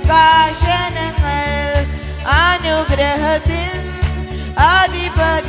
പ്രകാശനങ്ങൾ അനുഗ്രഹത്തിൽ അധിപതിയെ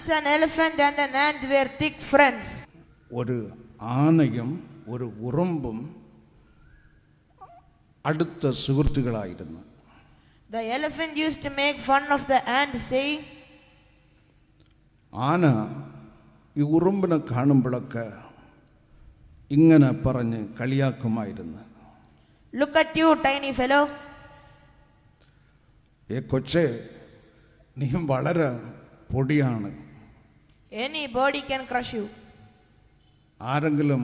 Once an elephant and an ant were thick friends. ഒരു ആനയും ഒരു ഉറുമ്പും അടുത്ത സുഹൃത്തുക്കളായിരുന്നു The elephant used to make fun of the ant, saying, ആന ഈ ഉറുമ്പിനെ കാണുമ്പോഴൊക്കെ ഇങ്ങനെ പറഞ്ഞ് കളിയാക്കുമായിരുന്നു Look at you, tiny fellow. ഏ കൊച്ചേ നീ വളരെ പൊടിയാണ് Anybody can crush you. ആരെങ്കിലും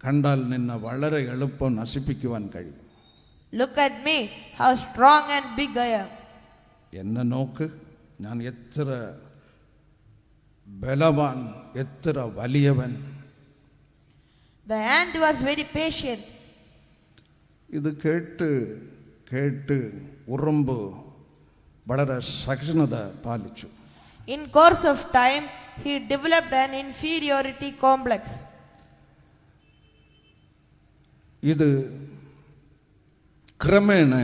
കണ്ടാൽ നിന്നെ വളരെ എളുപ്പം നശിപ്പിക്കുവാൻ കഴിയും Look at me, how strong and big I am. എന്നെ നോക്ക് ഞാൻ എത്ര ബലവാൻ എത്ര വലിയവൻ The ant was very patient. ഇത് കേട്ട് കേട്ട് ഉറുമ്പ് വളരെ സഹിഷ്ണുത പാലിച്ചു In course of time, he developed an inferiority complex. ഇത് ക്രമേണ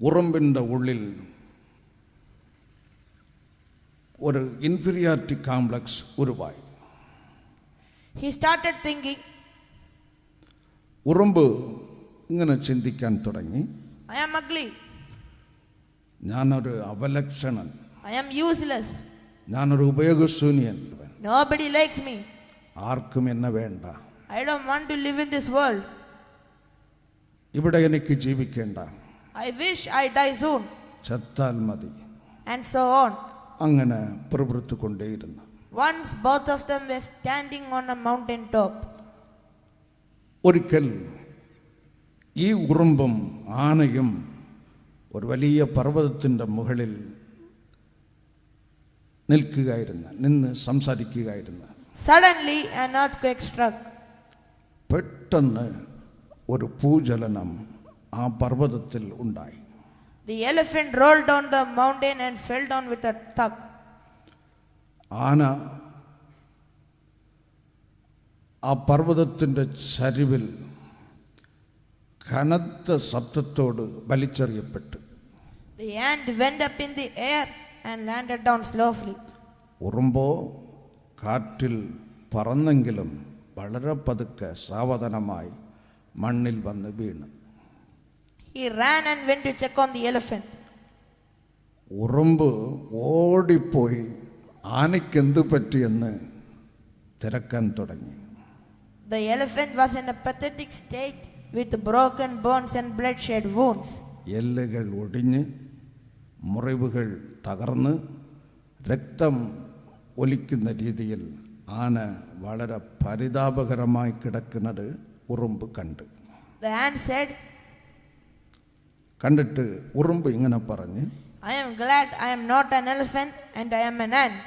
ഉറുമ്പിൻ്റെ ഉള്ളിൽ ഒരു inferiority complex ഉരുവായി He started thinking, ഉറുമ്പ് ഇങ്ങനെ ചിന്തിക്കാൻ തുടങ്ങി I am ugly, ഞാനൊരു അവലക്ഷണൻ I am useless, ഞാനൊരു ഉപയോഗശൂന്യൻ nobody likes me, ആർക്കും എന്നെ വേണ്ട I don't want to live in this world, ഇവിടെ എനിക്ക് ജീവിക്കേണ്ട I wish I die soon, ചത്താൽ മതി and so on. അങ്ങനെ പ്രവൃത്തിക്കൊണ്ടേയിരുന്നു Once both of them were standing on a mountain top. ഒരിക്കൽ ഈ ഉറുമ്പും ആനയും ഒരു വലിയ പർവതത്തിന്റെ മുകളിൽ നിൽക്കുകയായിരുന്നു നിന്ന് സംസാരിക്കുകയായിരുന്നു Suddenly, an earthquake struck. പെട്ടെന്ന് ഒരു ഭൂചലനം ആ പർവതത്തിൽ ഉണ്ടായി The elephant rolled down the mountain and fell down with a thud. ആന ആ പർവതത്തിന്റെ ചരിവിൽ കനത്ത ശബ്ദത്തോട് വലിച്ചെറിയപ്പെട്ടു The ant went up in the air and landed down slowly. ഉറുമ്പോ കാറ്റിൽ പറന്നെങ്കിലും വളരെ പതുക്കെ സാവധാനമായി മണ്ണിൽ വന്ന് വീണു He ran and went to check on the elephant. ഉറുമ്പ് ഓടിപ്പോയി ആനയ്ക്കെന്ത് പറ്റിയെന്ന് തിരക്കാൻ തുടങ്ങി The elephant was in a pathetic state with broken bones and bloodshed wounds. എല്ലുകൾ ഒടിഞ്ഞ് മുറിവുകൾ തകർന്ന് രക്തം ഒലിക്കുന്ന രീതിയിൽ ആന വളരെ പരിതാപകരമായി കിടക്കുന്നത് ഉറുമ്പ് കണ്ട്. കണ്ടിട്ട് ഉറുമ്പ് ഇങ്ങനെ പറഞ്ഞ് I'm glad I'm not an elephant and I'm an and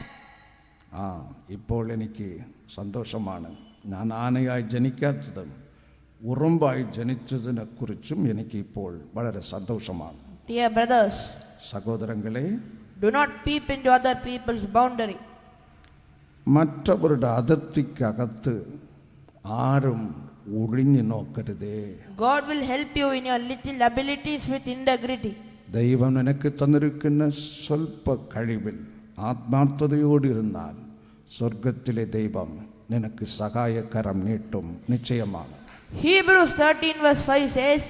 ആ ഇപ്പോൾ എനിക്ക് സന്തോഷമാണ്. ഞാൻ ആനയായി ജനിക്കാത്തതും ഉറുമ്പായി ജനിച്ചതിനെക്കുറിച്ചും എനിക്കിപ്പോൾ വളരെ സന്തോഷമാണ്. Dear brothers, സഹോദരങ്ങളെ do not peep into other people's boundary. മറ്റവരുടെ അതിർത്തിക്കകത്ത് ആരും ഒളിഞ്ഞു നോക്കരുതേ God will help you in your little abilities with integrity. ദൈവം നിനക്ക് തന്നിരിക്കുന്ന സ്വൽപ്പ കഴിവിൽ ആത്മാർത്ഥതയോടിരുന്നാൽ സ്വർഗത്തിലെ ദൈവം നിനക്ക് സഹായകരം നീട്ടും നിശ്ചയമാണ് Hebrews 13 verse 5 says,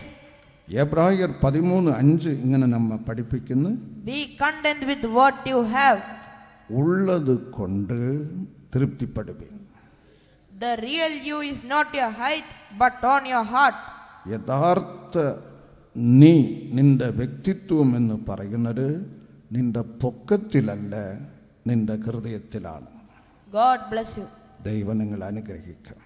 എബ്രായർ പതിമൂന്ന് അഞ്ച് ഇങ്ങനെ നമ്മെ പഠിപ്പിക്കുന്നു Be content with what you have. ഉള്ളത് കൊണ്ട് തൃപ്തിപ്പെടുവീൻ The real you is not your height, but on your heart. യഥാർത്ഥ നീ നിന്റെ വ്യക്തിത്വം എന്ന് പറയുന്നത് നിന്റെ പൊക്കത്തിലല്ല നിന്റെ ഹൃദയത്തിലാണ് God bless you. ദൈവം നിങ്ങൾ അനുഗ്രഹിക്കാം